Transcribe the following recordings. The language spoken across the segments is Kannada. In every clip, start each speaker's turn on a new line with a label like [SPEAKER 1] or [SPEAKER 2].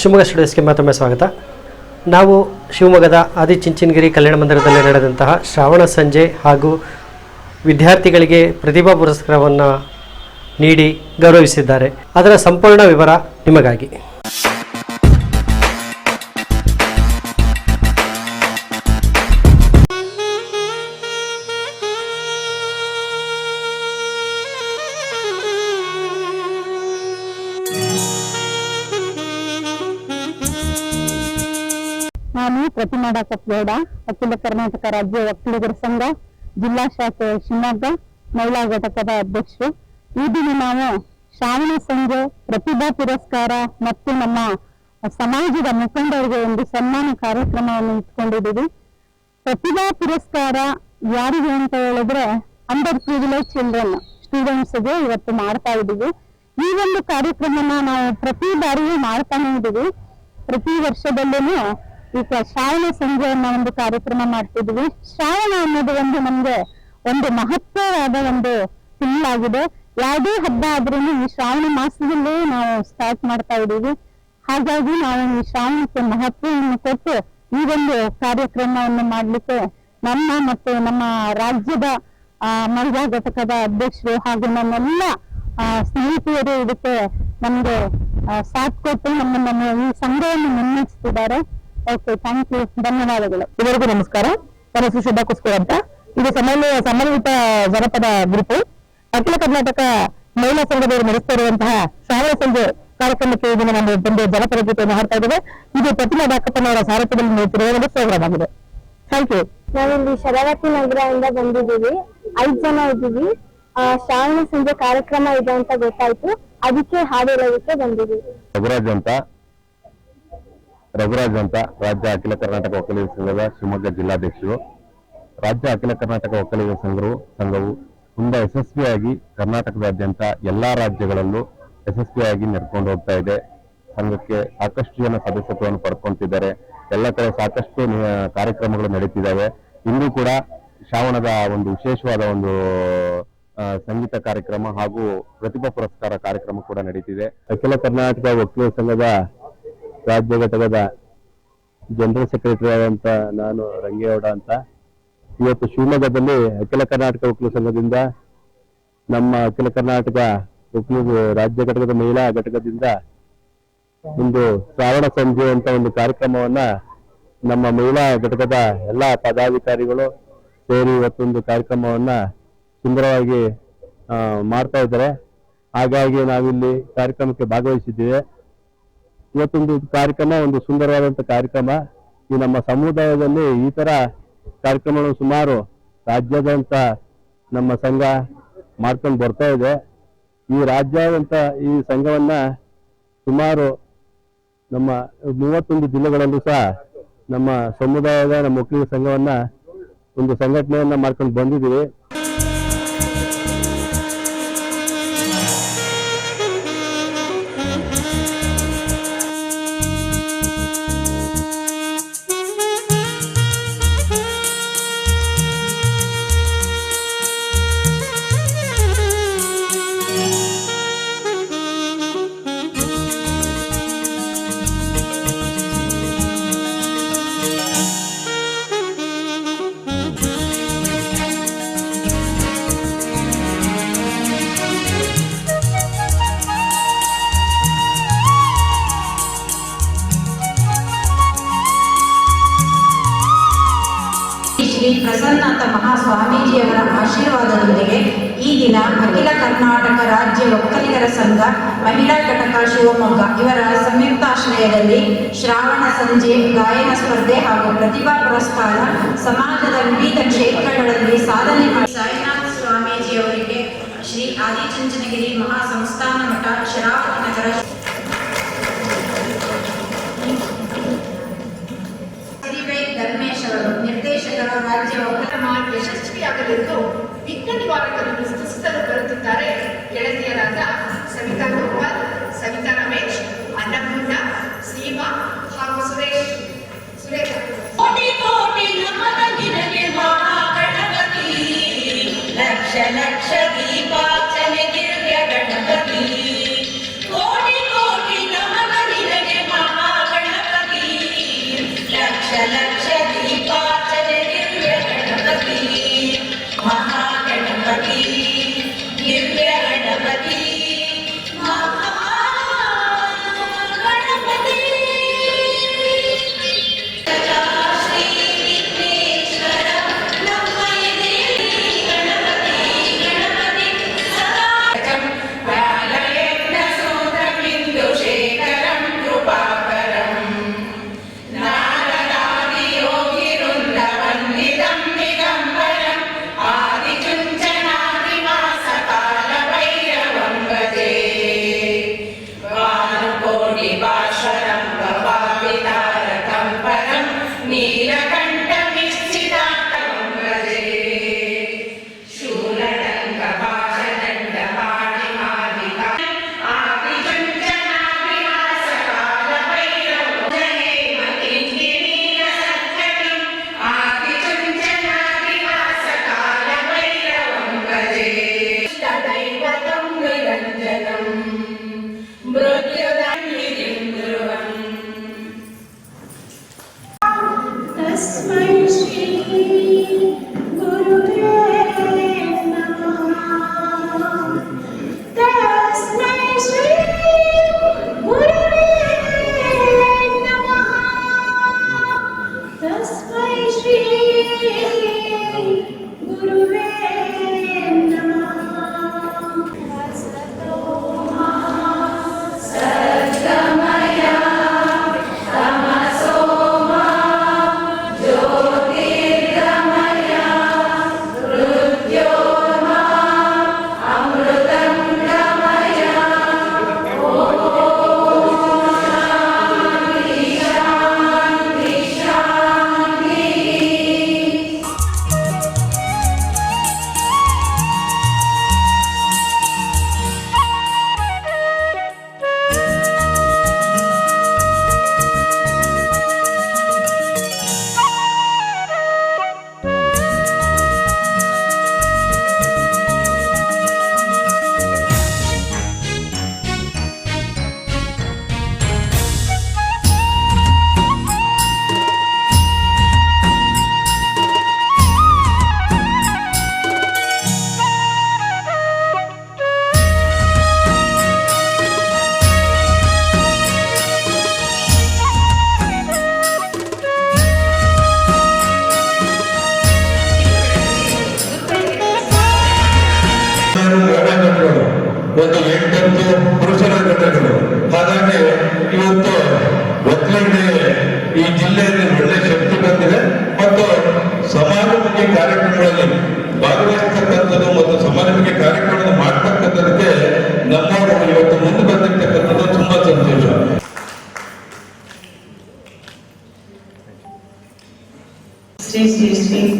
[SPEAKER 1] ಶಿವಮೊಗ್ಗ ಸ್ಟುಡಿಯೋಸ್ಗೆ ಮತ್ತೊಮ್ಮೆ ಸ್ವಾಗತ. ನಾವು ಶಿವಮೊಗ್ಗದ ಆದಿಚುಂಚನಗಿರಿ ಕಲ್ಯಾಣ ಮಂದಿರದಲ್ಲಿ ನಡೆದಂತಹ ಶ್ರಾವಣ ಸಂಜೆ ಹಾಗೂ ವಿದ್ಯಾರ್ಥಿಗಳಿಗೆ ಪ್ರತಿಭಾ ಪುರಸ್ಕಾರವನ್ನು ನೀಡಿ ಗೌರವಿಸಿದ್ದಾರೆ. ಅದರ ಸಂಪೂರ್ಣ ವಿವರ ನಿಮಗಾಗಿ.
[SPEAKER 2] ಪ್ರತಿಮಾ ಡಾಕಪ್ಗೌಡ ಅಖಿಲ ಕರ್ನಾಟಕ ರಾಜ್ಯ ಒಕ್ಕಲಿಗರ ಸಂಘ, ಜಿಲ್ಲಾ ಶಾಖೆ ಶಿವಮೊಗ್ಗ, ಮಹಿಳಾ ಘಟಕದ ಅಧ್ಯಕ್ಷರು. ಈ ದಿನ ನಾವು ಶ್ರಾವಣ ಸಂಜೆ ಪ್ರತಿಭಾ ಪುರಸ್ಕಾರ ಮತ್ತು ನಮ್ಮ ಸಮಾಜದ ಮುಖಂಡರಿಗೆ ಒಂದು ಸನ್ಮಾನ ಕಾರ್ಯಕ್ರಮವನ್ನು ಇಟ್ಕೊಂಡಿದ್ದೀವಿ. ಪ್ರತಿಭಾ ಪುರಸ್ಕಾರ ಯಾರಿಗೆ ಅಂತ ಹೇಳಿದ್ರೆ ಅಂಡರ್ ಪ್ರಿವಿಲೇಜ್ ಚಿಲ್ಡ್ರನ್ ಸ್ಟೂಡೆಂಟ್ಸ್ಗೆ ಇವತ್ತು ಮಾಡ್ತಾ ಇದ್ದೀವಿ. ಈ ಒಂದು ಕಾರ್ಯಕ್ರಮನ ನಾವು ಪ್ರತಿ ಬಾರಿಯೂ ಮಾಡ್ತಾನೆ ಇದ್ದೀವಿ. ಪ್ರತಿ ವರ್ಷದಲ್ಲೂ ಈಗ ಶ್ರಾವಣ ಸಂಜೆ ಅನ್ನೋ ಒಂದು ಕಾರ್ಯಕ್ರಮ ಮಾಡ್ತಿದ್ವಿ. ಶ್ರಾವಣ ಅನ್ನೋದು ಒಂದು ನಮ್ಗೆ ಒಂದು ಮಹತ್ವವಾದ ಒಂದು ತಿಂಗಳಾಗಿದೆ ಯಾವುದೇ ಹಬ್ಬ ಆದ್ರೂ ಈ ಶ್ರಾವಣ ಮಾಸದಲ್ಲೇ ನಾವು ಸ್ಟಾರ್ಟ್ ಮಾಡ್ತಾ ಇದೀವಿ ಹಾಗಾಗಿ ನಾವು ಈ ಶ್ರಾವಣಕ್ಕೆ ಮಹತ್ವವನ್ನು ಕೊಟ್ಟು ಈ ಒಂದು ಕಾರ್ಯಕ್ರಮವನ್ನು ಮಾಡ್ಲಿಕ್ಕೆ ನಮ್ಮ ಮತ್ತು ನಮ್ಮ ರಾಜ್ಯದ ಮಹಿಳಾ ಘಟಕದ ಅಧ್ಯಕ್ಷರು ಹಾಗೂ ನಮ್ಮೆಲ್ಲ ಸ್ನೇಹಿತೆಯರು ಇದಕ್ಕೆ ನಮ್ಗೆ ಸಾಥ್ ಕೊಟ್ಟು ನಮ್ಮನ್ನು ಈ ಸಂಘವನ್ನು ಮುನ್ನಡೆಸ್ತಿದ್ದಾರೆ. ಓಕೆ ಥ್ಯಾಂಕ್ ಯು ಧನ್ಯವಾದಗಳು.
[SPEAKER 3] ಎಲ್ಲರಿಗೂ ನಮಸ್ಕಾರ. ನನ್ನ ಹೆಸರು ಶುಭಾ ಕುಸ್ಕೂರ್ ಅಂತ. ಇದು ಸಮನ್ವಯ ಸಮನ್ವಿತ ಜನಪದ ಗ್ರೂಪ್ ಅಖಿಲ ಕರ್ನಾಟಕ ಮಹಿಳಾ ಸಂಘದವರು ನಡೆಸ್ತಾ ಇರುವಂತಹ ಶಾಲಾ ಸಂಜೆ ಕಾರ್ಯಕ್ರಮಕ್ಕೆ ಇದನ್ನ ನಾನು ಬಂದು ಜನಪದ ಗೀತೆಯನ್ನು ಹಾಡ್ತಾ ಇದ್ದೇವೆ ಇದು ಪ್ರತಿಮಾ ಡಾಕಪ್ಪನವರ ಸಾರಥ್ಯದಲ್ಲಿ ನೋಡ್ತಿರುವ ಒಂದು ಪ್ರೋಗ್ರಾಮ್ ಆಗಿದೆ ಥ್ಯಾಂಕ್ ಯು
[SPEAKER 2] ನಾವಿಲ್ಲಿ ಶರಾವತಿ ನಗರದಿಂದ ಬಂದಿದ್ದೀವಿ. ಐದ್ ಜನ ಇದ್ದೀವಿ. ಆ, ಶ್ರಾವಣ ಸಂಜೆ ಕಾರ್ಯಕ್ರಮ ಇದೆ ಅಂತ ಗೊತ್ತಾಯ್ತು. ಅದಕ್ಕೆ ಹಾಡು ಹೇಳೋದಕ್ಕೆ ಬಂದಿದ್ದೀವಿ.
[SPEAKER 4] ಅಂತ. ರಘುರಾಜ್ ಅಂತ ರಾಜ್ಯ ಅಖಿಲ ಕರ್ನಾಟಕ ಒಕ್ಕಲಿಗರ ಸಂಘದ ಶಿವಮೊಗ್ಗ ಜಿಲ್ಲಾಧ್ಯಕ್ಷರು. ರಾಜ್ಯ ಅಖಿಲ ಕರ್ನಾಟಕ ಒಕ್ಕಲಿಗ ಸಂಘವು ಸಂಘವು ತುಂಬಾ ಯಶಸ್ವಿಯಾಗಿ ಕರ್ನಾಟಕದಾದ್ಯಂತ ಎಲ್ಲಾ ರಾಜ್ಯಗಳಲ್ಲೂ ಯಶಸ್ವಿಯಾಗಿ ನಡ್ಕೊಂಡು ಹೋಗ್ತಾ ಇದೆ. ಸಂಘಕ್ಕೆ ಸಾಕಷ್ಟು ಜನ ಸದಸ್ಯತ್ವವನ್ನು ಪಡ್ಕೊಂತಿದ್ದಾರೆ. ಎಲ್ಲ ಕಡೆ ಸಾಕಷ್ಟು ಕಾರ್ಯಕ್ರಮಗಳು ನಡೀತಿದ್ದಾವೆ. ಇಂದು ಕೂಡ ಶ್ರಾವಣದ ಒಂದು ವಿಶೇಷವಾದ ಒಂದು ಸಂಗೀತ ಕಾರ್ಯಕ್ರಮ ಹಾಗೂ ಪ್ರತಿಭಾ ಪುರಸ್ಕಾರ ಕಾರ್ಯಕ್ರಮ ಕೂಡ ನಡೀತಿದೆ. ಅಖಿಲ ಕರ್ನಾಟಕ ಒಕ್ಕಲಿಗ ಸಂಘದ ರಾಜ್ಯ ಘಟಕದ ಜನರಲ್ ಸೆಕ್ರೆಟರಿ ಆದಂತ ನಾನು ರಂಗೇಗೌಡ ಅಂತ. ಇವತ್ತು ಶಿವಮೊಗ್ಗದಲ್ಲಿ ಅಖಿಲ ಕರ್ನಾಟಕ ವಕೀಲ ಸಂಘದಿಂದ ನಮ್ಮ ಅಖಿಲ ಕರ್ನಾಟಕ ವಕೀಲ ರಾಜ್ಯ ಘಟಕದ ಮಹಿಳಾ ಘಟಕದಿಂದ ಒಂದು ಶ್ರಾವಣ ಸಂಜೆ ಅಂತ ಒಂದು ಕಾರ್ಯಕ್ರಮವನ್ನ ನಮ್ಮ ಮಹಿಳಾ ಘಟಕದ ಎಲ್ಲಾ ಪದಾಧಿಕಾರಿಗಳು ಸೇರಿ ಇವತ್ತೊಂದು ಕಾರ್ಯಕ್ರಮವನ್ನ ಸುಂದರವಾಗಿ ಮಾಡ್ತಾ ಇದ್ದಾರೆ. ಹಾಗಾಗಿ ನಾವಿಲ್ಲಿ ಕಾರ್ಯಕ್ರಮಕ್ಕೆ ಭಾಗವಹಿಸಿದ್ದೇವೆ. ಇವತ್ತೊಂದು ಕಾರ್ಯಕ್ರಮ, ಒಂದು ಸುಂದರವಾದಂತ ಕಾರ್ಯಕ್ರಮ. ಈ ನಮ್ಮ ಸಮುದಾಯದಲ್ಲಿ ಈ ತರ ಕಾರ್ಯಕ್ರಮಗಳು ಸುಮಾರು ರಾಜ್ಯಾದ್ಯಂತ ನಮ್ಮ ಸಂಘ ಮಾಡ್ಕೊಂಡು ಬರ್ತಾ ಇದೆ. ಈ ರಾಜ್ಯಾದ್ಯಂತ ಈ ಸಂಘವನ್ನ ಸುಮಾರು ನಮ್ಮ ಮೂವತ್ತೊಂದು ಜಿಲ್ಲೆಗಳಲ್ಲೂ ಸಹ ನಮ್ಮ ಸಮುದಾಯದ, ನಮ್ಮ ಒಕ್ಕಲಿಗ ಸಂಘವನ್ನ ಒಂದು ಸಂಘಟನೆಯನ್ನ ಮಾಡ್ಕೊಂಡು ಬಂದಿದ್ದೀವಿ.
[SPEAKER 5] ಪ್ರಸನ್ನತ ಮಹಾಸ್ವಾಮೀಜಿಯವರ ಆಶೀರ್ವಾದದೊಂದಿಗೆ ಈ ದಿನ ಅಖಿಲ ಕರ್ನಾಟಕ ರಾಜ್ಯ ಒಕ್ಕಲಿಗರ ಸಂಘ, ಮಹಿಳಾ ಘಟಕ ಶಿವಮೊಗ್ಗ ಇವರ ಸಂಯುಕ್ತಾಶ್ರಯದಲ್ಲಿ ಶ್ರಾವಣ ಸಂಜೆ ಗಾಯನ ಸ್ಪರ್ಧೆ ಹಾಗೂ ಪ್ರತಿಭಾ ಪುರಸ್ಕಾರ ಸಮಾಜದ ವಿವಿಧ ಕ್ಷೇತ್ರಗಳಲ್ಲಿ ಸಾಧನೆ ಮಾಡಿ ಸಾಯಿನಾಥ್ ಸ್ವಾಮೀಜಿಯವರಿಗೆ ಶ್ರೀ ಆದಿಚುಂಚನಗಿರಿ ಮಹಾಸಂಸ್ಥಾನ ಮಠ, ಶರಾವತಿ ನಗರ ನಿರ್ದೇಶಕರು ರಾಜ್ಯ
[SPEAKER 6] ಕಾರ್ಯಕ್ರಮ ಯಶಸ್ವಿಯಾಗಲೆಂದು ವಿಘ್ನ ನಿವಾರಕರನ್ನು ಸೃಷ್ಟಿಸಲು ಬರುತ್ತಿದ್ದಾರೆ ಗೆಳತಿಯರಾದ ಸವಿತಾ ಗೋಪಾಲ್ ಸವಿತಾ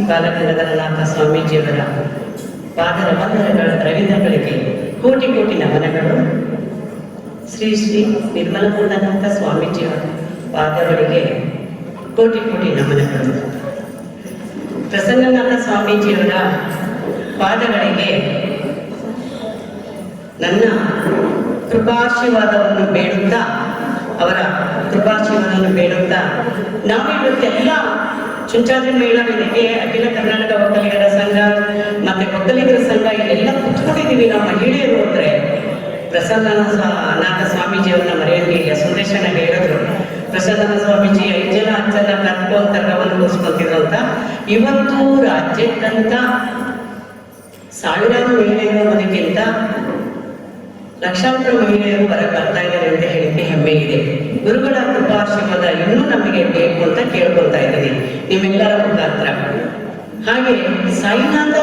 [SPEAKER 7] ಬಾಲಗಂಗಾಧರನಾಥ ಸ್ವಾಮೀಜಿಯವರ ಪಾದರ ಬಂಧನಗಳ ರವೀಂದ್ರಗಳಿಗೆ ಕೋಟಿ ಕೋಟಿ ನಮನಗಳು. ಶ್ರೀ ಶ್ರೀ ನಿರ್ಮಲಪೂರ್ಣನಾಥ ಸ್ವಾಮೀಜಿಯವರ ಪಾದಗಳಿಗೆ ಕೋಟಿ ಕೋಟಿ ನಮನಗಳು. ಪ್ರಸನ್ನನಾಥ ಸ್ವಾಮೀಜಿಯವರ ಪಾದಗಳಿಗೆ ನನ್ನ ಕೃಪಾಶೀರ್ವಾದವನ್ನು ಬೇಡುತ್ತಾ, ಅವರ ಕೃಪಾಶೀರ್ವಾದವನ್ನು ಬೇಡುತ್ತಾ ನಾವು ಇವತ್ತೆಲ್ಲ ಚುಂಚಾದ್ರಿ ವೇದಿಕೆ ಅಖಿಲ ಕರ್ನಾಟಕ ಒಕ್ಕಲಿಗರ ಸಂಘ, ಮತ್ತೆ ಒಕ್ಕಲಿಗರ ಸಂಘ ಎಲ್ಲ ಕುತ್ಕೊಂಡಿದ್ದೀವಿ ನಾವು ಮಹಿಳೆಯರು ಅಂದ್ರೆ. ಪ್ರಸನ್ನನಾಥ ಸ್ವಾಮೀಜಿಯವ್ರನ್ನ ಮರೆಯಲಿಲ್ಲ ಸುಂದೇಶಣ್ಣ ಹೇಳಿದ್ರು. ಪ್ರಸನ್ನ ಸ್ವಾಮೀಜಿ ಐದು ಜನ ಹತ್ತು ಜನ ಅಂತ ಗಮನ ಅಂತ. ಇವತ್ತು ರಾಜ್ಯಕ್ಕಂತ ಸಾವಿರಾರು ಮಹಿಳೆಯರು ಅನ್ನೋದಕ್ಕಿಂತ ಲಕ್ಷಾಂತರ ಮಹಿಳೆಯರು ಹೊರ ಬರ್ತಾ ಇದ್ದಾರೆ ಅಂತ ಹೇಳಿಕೆ ಹೆಮ್ಮೆ ಇದೆ. ಗುರುಗಳ ಕೃಪಾಶ್ರಮದ ಇನ್ನೂ ನಮಗೆ ಬೇಕು ಅಂತ ಕೇಳ್ಕೊಳ್ತಾ ಇದ್ದೀನಿ. ನಿಮ್ಮೆಲ್ಲರ ಮುಖಾಂತರ. ಹಾಗೆ ಸಾಯಿನಾಥ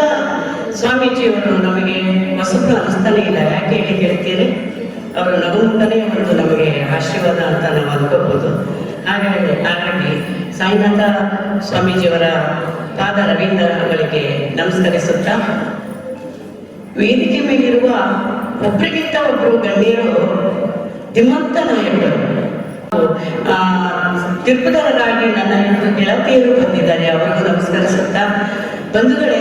[SPEAKER 7] ಸ್ವಾಮೀಜಿಯವರು ನಮಗೆ ಹೊಸತು ಅನಿಸ್ತಾನೆ ಇಲ್ಲ. ಯಾಕೆ ಹೇಳಿ ಹೇಳ್ತೀರಿ ಅವರು ನಗುಮುಖನೇ ಒಂದು ನಮಗೆ ಆಶೀರ್ವಾದ ಅಂತ ನಾವು ಅನ್ಕೋಬಹುದು ಹಾಗಾಗಿ ಹಾಗಾಗಿ ಸಾಯಿನಾಥ ಸ್ವಾಮೀಜಿಯವರ ಪಾದ ರವೀಂದ್ರಗಳಿಗೆ ನಮಸ್ಕರಿಸುತ್ತಾ, ವೇದಿಕೆ ಮೇಲಿರುವ ಒಬ್ಬರಿಗಿಂತ ಒಬ್ಬರು ಗಣ್ಯರು ಧಿಮಂತ ನಾಯಕರು ಆ, ತಿರುಪುದಾರರಾಗಿ ನನ್ನ ಇಬ್ಬರು ಗೆಳತಿಯರು ಬಂದಿದ್ದಾರೆ ಅವರಿಗೂ ನಮಸ್ಕರಿಸುತ್ತಾ. ಬಂಧುಗಳೇ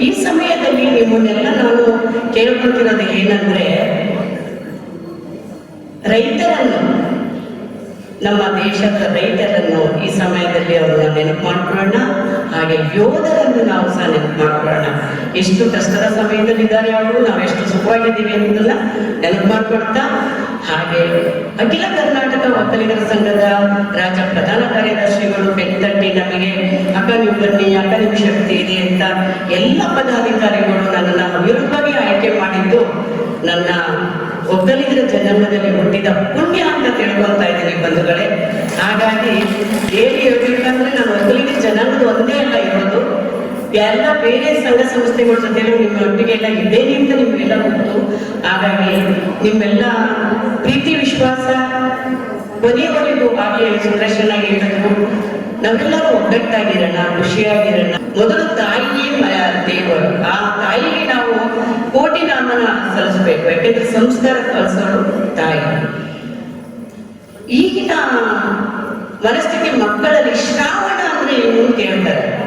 [SPEAKER 7] ಈ ಸಮಯದಲ್ಲಿ ನಿಮ್ಮನ್ನೆಲ್ಲ ನಾನು ಕೇಳ್ಕೊತಿರೋದು ಏನಂದ್ರೆ ರೈತರನ್ನು ನಮ್ಮ ದೇಶದ ರೈತರನ್ನು ಈ ಸಮಯದಲ್ಲಿ ಅವ್ರನ್ನ ನೆನಪು ಮಾಡ್ಕೊಳ್ಳೋಣ ಹಾಗೆ ಯೋಧರನ್ನು ನಾವು ಸಹ ನೆನಪು ಮಾಡ್ಕೊಳ್ಳೋಣ. ಎಷ್ಟು ಕಷ್ಟದ ಸಮಯದಲ್ಲಿದ್ದಾರೆ ಅವರು ನಾವೆಷ್ಟು ಸುಖವಾಗಿದ್ದೀವಿ ಅನ್ನೋದನ್ನ ನೆನಪು ಮಾಡ್ಕೊಳ್ತಾ ಹಾಗೆ ಅಖಿಲ ಕರ್ನಾಟಕ ಒಕ್ಕಲಿಗರ ಸಂಘದ ರಾಜ್ಯ ಪ್ರಧಾನ ಕಾರ್ಯದರ್ಶಿಗಳು ಬೆತ್ತಟ್ಟಿ ನಮಗೆ ನೀವು ಬನ್ನಿ ನಿಮ್ ಶಕ್ತಿ ಇದೆ ಅಂತ ಎಲ್ಲ ಪದಾಧಿಕಾರಿಗಳು ನನ್ನನ್ನು ಅವಿರೂಪವಾಗಿ ಆಯ್ಕೆ ಮಾಡಿದ್ದು ನನ್ನ ಒಕ್ಕಲಿಗರ ಜನ್ಮದಲ್ಲಿ ಹುಟ್ಟಿದ ಪುಣ್ಯ ಅಂತ ತಿಳ್ಕೊಳ್ತಾ ಇದ್ದೀನಿ ಬಂಧುಗಳೇ. ಹಾಗಾಗಿ ಹೇಳಿ ಹೇಳ್ಬೇಕಂದ್ರೆ ನಾನು ಒಕ್ಕಲಿಗರ ಜನಾಂಗದ ಒಂದೇ ಅಲ್ಲ ಇರೋದು. ಎಲ್ಲ ಬೇರೆ ಸಂಘ ಸಂಸ್ಥೆಗಳ ಜೊತೆಲೂ ನಿಮ್ಮ ಒಟ್ಟಿಗೆ ಎಲ್ಲ ಇದ್ದೇನೆ ಅಂತ ನಿಮಗೆಲ್ಲ ಗೊತ್ತು. ಹಾಗಾಗಿ ನಿಮ್ಮೆಲ್ಲ ಪ್ರೀತಿ, ವಿಶ್ವಾಸ, ಕೊನೆಯವರೆಗೂ ಆಗಲಿ ಸುದರ್ಶನ ಹೇಳಿದ್ರು ನಾವೆಲ್ಲರೂ ಒಗ್ಗಟ್ಟಾಗಿರೋಣ, ಖುಷಿಯಾಗಿರೋಣ. ಮೊದಲು ತಾಯಿಯೇ ದೇವರು ಆ ತಾಯಿಗೆ ನಾವು ಕೋಟಿ ನಾಮನ ಸಲ್ಲಿಸ್ಬೇಕು. ಯಾಕೆಂದ್ರೆ ಸಂಸ್ಕಾರ ಕಲಿಸೋರು ತಾಯಿ. ಈಗಿನ ಮನಸ್ಥಿತಿ ಮಕ್ಕಳಲ್ಲಿ ಅಂದ್ರೆ ಏನು ಅಂತ ಹೇಳ್ತಾರೆ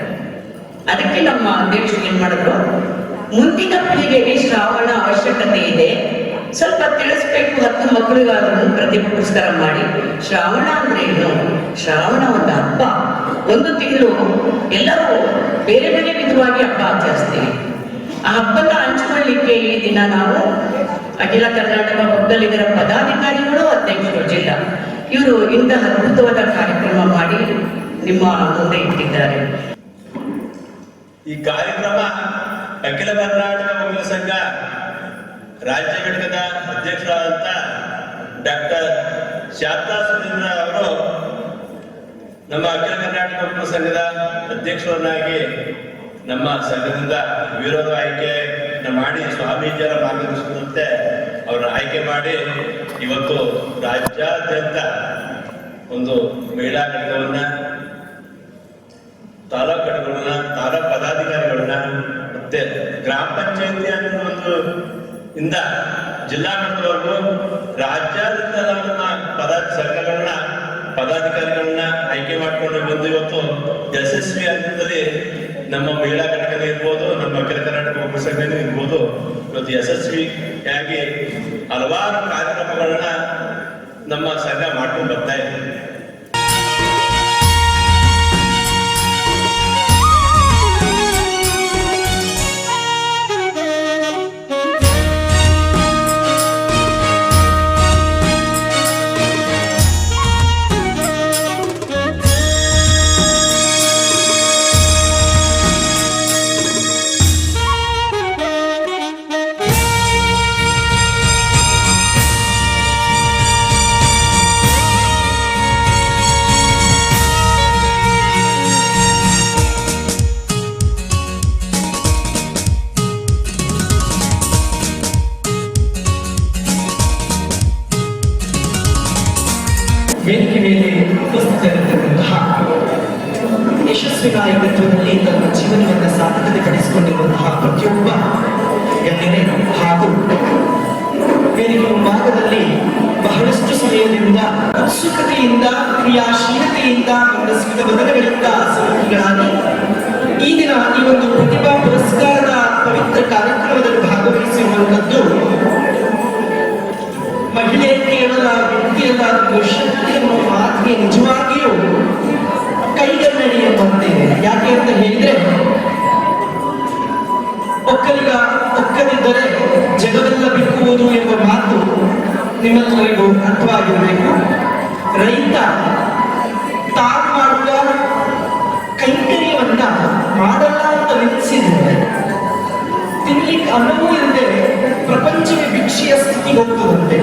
[SPEAKER 7] ಅದಕ್ಕೆ ನಮ್ಮ ಅಧ್ಯಕ್ಷರು ಏನ್ ಮಾಡಿದ್ರು? ಮುಂದಿನ ಪೀಳಿಗೆಗೆ ಶ್ರಾವಣ ಅವಶ್ಯಕತೆ ಇದೆ. ಸ್ವಲ್ಪ ತಿಳಿಸ್ಬೇಕು, ಹತ್ತು ಮಕ್ಕಳಿಗಾದ್ರೂ ಪ್ರತಿ ಪುರಸ್ಕಾರ ಮಾಡಿ. ಶ್ರಾವಣ ಅಂದ್ರೆ ಏನು? ಶ್ರಾವಣ ಒಂದು ಹಬ್ಬ. ಒಂದು ತಿಂಗಳು. ಎಲ್ಲರೂ ಬೇರೆ ಬೇರೆ ವಿಧವಾಗಿ ಹಬ್ಬ ಆಚರಿಸ್ತೀವಿ. ಆ ಹಬ್ಬನ ಹಂಚಿಕೊಳ್ಳಿಕ್ಕೆ ಈ ದಿನ ನಾವು ಅಖಿಲ ಕರ್ನಾಟಕ ಒಕ್ಕಲಿಗರ ಪದಾಧಿಕಾರಿಗಳು, ಅಧ್ಯಕ್ಷರು, ಜಿಲ್ಲಾ. ಇವರು ಇಂತಹ ಅದ್ಭುತವಾದ ಕಾರ್ಯಕ್ರಮ ಮಾಡಿ ನಿಮ್ಮ ಮುಂದೆ ಇಟ್ಟಿದ್ದಾರೆ.
[SPEAKER 8] ಈ ಕಾರ್ಯಕ್ರಮ ಅಖಿಲ ಕರ್ನಾಟಕ ಒಕ್ಕಲಿಗ ಸಂಘ ರಾಜ್ಯ ಘಟಕದ ಅಧ್ಯಕ್ಷರಾದಂಥ ಡಾಕ್ಟರ್ ಶಾರದಾ ಸುರೇಂದ್ರ ಅವರು ನಮ್ಮ ಅಖಿಲ ಕರ್ನಾಟಕ ಒಕ್ಕಲಿಗ ಸಂಘದ ಅಧ್ಯಕ್ಷರನ್ನಾಗಿ ನಮ್ಮ ಸಂಘದಿಂದ ವಿರೋಧ ಆಯ್ಕೆ ಮಾಡಿ ಸ್ವಾಮೀಜಿಯರ ಮಾರ್ಗದರ್ಶನದಂತೆ ಅವರ ಆಯ್ಕೆ ಮಾಡಿ ಇವತ್ತು ರಾಜ್ಯಾದ್ಯಂತ ಒಂದು ಮಹಿಳಾ ಘಟಕವನ್ನ ತಾಲೂಕು ತಾಲೂಕ್ ಪದಾಧಿಕಾರಿಗಳನ್ನ ಮತ್ತೆ ಗ್ರಾಮ ಪಂಚಾಯತಿ ಅನ್ನೋ ಒಂದು ಇಂದ ಜಿಲ್ಲಾ ಮಟ್ಟದವರೆಗೂ ರಾಜ್ಯಾದ್ಯಂತ ಪದ ಸಂಘಗಳನ್ನ, ಪದಾಧಿಕಾರಿಗಳನ್ನ ಆಯ್ಕೆ ಮಾಡಿಕೊಂಡು ಬಂದು ಇವತ್ತು ಯಶಸ್ವಿ ಹಂತದಲ್ಲಿ ನಮ್ಮ ಮಹಿಳಾ ಘಟಕನೇ ಇರ್ಬೋದು, ನಮ್ಮ ಅಖಿಲ ಕರ್ನಾಟಕ ಒಬ್ಬ ಸಂಘನೇ ಇರ್ಬೋದು. ಇವತ್ತು ಯಶಸ್ವಿಯಾಗಿ ಹಲವಾರು ಕಾರ್ಯಕ್ರಮಗಳನ್ನ ನಮ್ಮ ಸಂಘ ಮಾಡ್ಕೊಂಡು ಬರ್ತಾ ಇದೆ.
[SPEAKER 9] ಮತ್ತು ಗಮನಗಳಿಂದ ಈ ದಿನ ಈ ಒಂದು ಪ್ರತಿಭಾ ಪುರಸ್ಕಾರದ ಪವಿತ್ರ ಕಾರ್ಯಕ್ರಮದಲ್ಲಿ ಭಾಗವಹಿಸಿರುವಂಥದ್ದು ಮಹಿಳೆ ಕೇವಲ ವ್ಯಕ್ತಿಯಲ್ಲ ಶಕ್ತಿ ಎಂಬ ಮಾತಿಗೆ ನಿಜವಾಗಿಯೂ ಕೈಗನ್ನಡಿ ಎಂಬಂತೆ. ಯಾಕೆ ಅಂತ ಹೇಳಿದ್ರೆ, ಒಕ್ಕಲಿಗ ಒಕ್ಕದಿದ್ದರೆ ಜಗವೆಲ್ಲ ಬಿಕ್ಕುವುದು ಎಂಬ ಮಾತು ನಿಮ್ಮೆಲ್ಲರಿಗೂ ಅರ್ಥವಾಗಿರಬೇಕು. ರೈತ ಅನುಭವ ಇಲ್ಲದೆ ಪ್ರಪಂಚವೇ ಭಿಕ್ಷೆಯ ಸ್ಥಿತಿಗೆ ಹೋಗ್ತದಂತೆ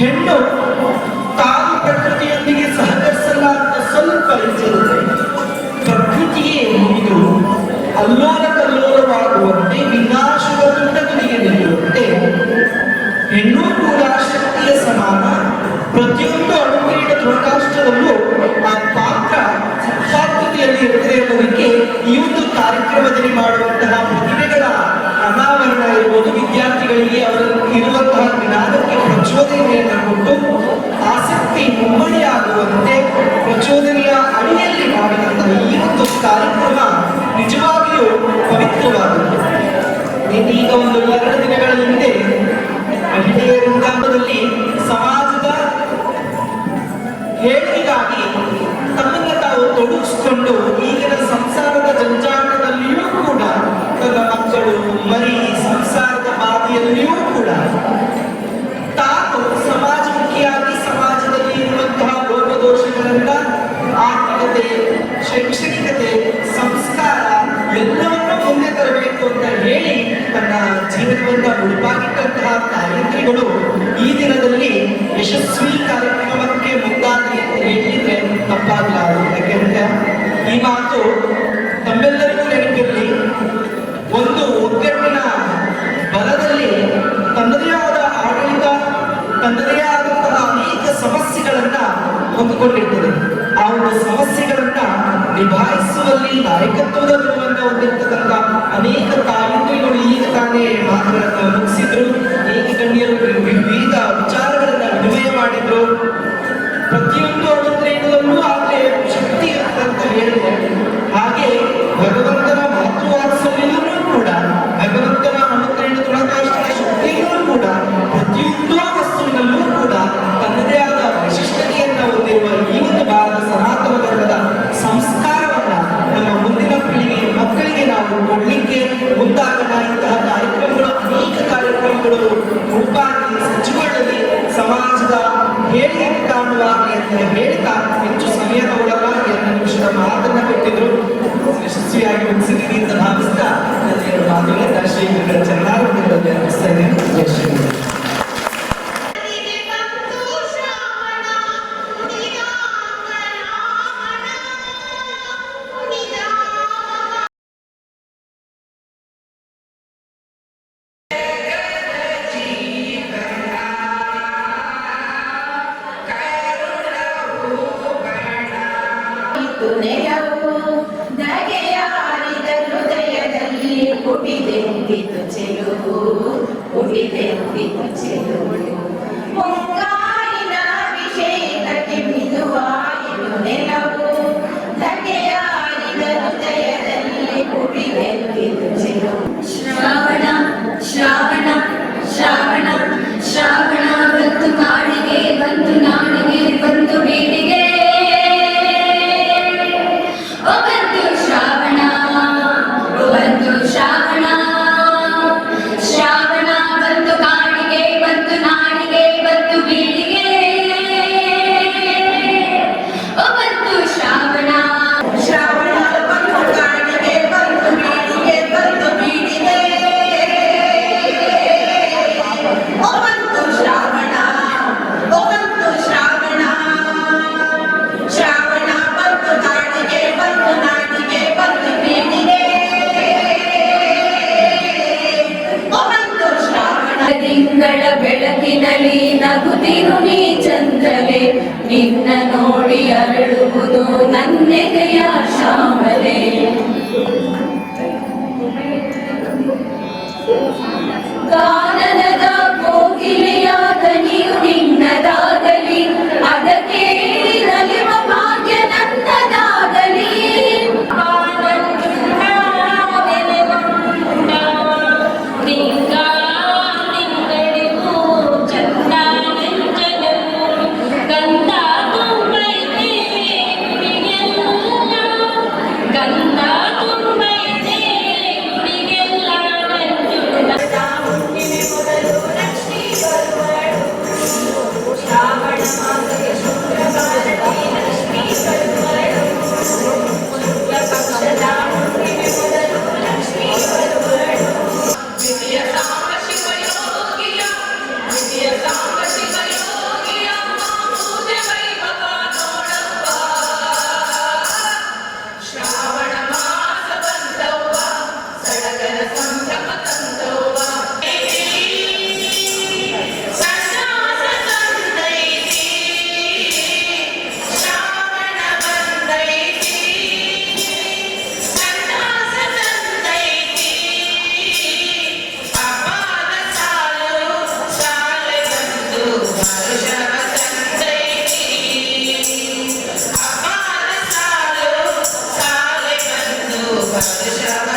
[SPEAKER 9] ಹೆಣ್ಣು ತಾನು ಪ್ರಕೃತಿಯೊಂದಿಗೆ ಸಹಕರಿಸಲ್ಲ ಅಂತ ಸ್ವಲ್ಪ ಎಚ್ಚರುತ್ತೆ ಪ್ರಕೃತಿಯೇ ಮುಗಿದು ಅಲ್ಲೋಲ ಜಾತಿ ಮುಮ್ಮಡಿಯಾಗುವಂತೆ ಪ್ರಚೋದನೆಯ ಅಡಿಯಲ್ಲಿ ಮಾಡಿದಂತಹ ಈ ಒಂದು ಕಾರ್ಯಕ್ರಮ ನಿಜವಾಗಿಯೂ ಪವಿತ್ರವಾದದ್ದು. ಈಗ ಒಂದು ಎರಡು ದಿನಗಳ ಹಿಂದೆ ಮಹಿಳೆಯರ ಮುಖಾಂತದಲ್ಲಿ ಸಮಾಜ ಅನೇಕ ಸಮಸ್ಯೆಗಳನ್ನ ಹೊಂದಿಕೊಂಡಿರ್ತದೆ. ಆ ಒಂದು ಸಮಸ್ಯೆಗಳನ್ನ ನಿಭಾಯಿಸುವಲ್ಲಿ ನಾಯಕತ್ವದಲ್ಲಿರುವಂತ ಹೊಂದಿರತಕ್ಕಂತ ಅನೇಕ ತಾಯಂದ್ರಿಗಳು ಈಗ ತಾನೇ ಮಾತುಗಳನ್ನು ಮುಗಿಸಿದ್ರು. ಅನೇಕ ಗಣ್ಯರು ವಿವಿಧ ವಿಚಾರಗಳನ್ನ ವಿನಿಮಯ ಮಾಡಿದ್ರು. ಪ್ರತಿಯೊಂದು
[SPEAKER 10] ಅವರದ್ರೇನೂ పుట్టితే పుట్టికొచ్చేలు
[SPEAKER 6] దేవుడి పుట్టికొచ్చేలు deixar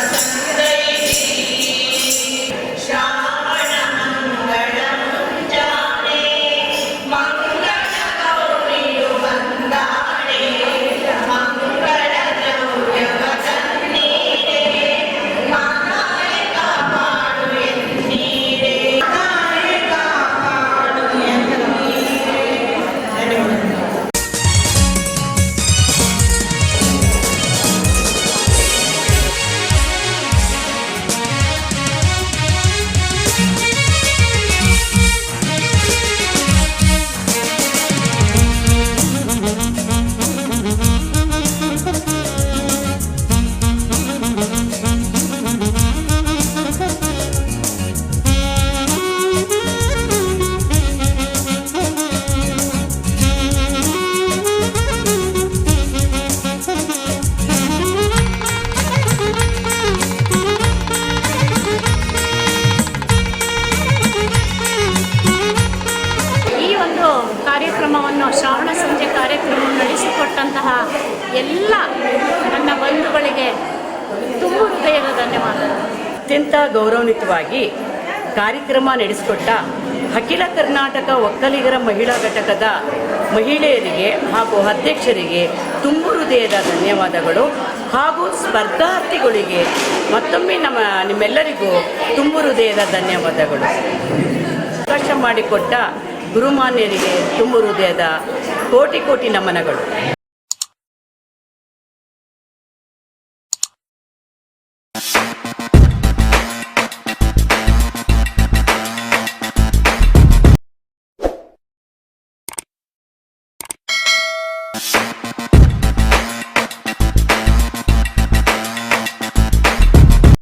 [SPEAKER 6] ನಡೆಸಿಕೊಟ್ಟ ಅಖಿಲ ಕರ್ನಾಟಕ ಒಕ್ಕಲಿಗರ ಮಹಿಳಾ ಘಟಕದ ಮಹಿಳೆಯರಿಗೆ ಹಾಗೂ ಅಧ್ಯಕ್ಷರಿಗೆ ತುಂಬು ಹೃದಯದ ಧನ್ಯವಾದಗಳು ಹಾಗೂ ಸ್ಪರ್ಧಾರ್ಥಿಗಳಿಗೆ ಮತ್ತೊಮ್ಮೆ ನಮ್ಮ ನಿಮ್ಮೆಲ್ಲರಿಗೂ ತುಂಬು ಹೃದಯದ ಧನ್ಯವಾದಗಳು. ಅವಕಾಶ ಮಾಡಿಕೊಟ್ಟ ಗುರುಮಾನ್ಯರಿಗೆ ತುಂಬು ಹೃದಯದ ಕೋಟಿ ಕೋಟಿ ನಮನಗಳು.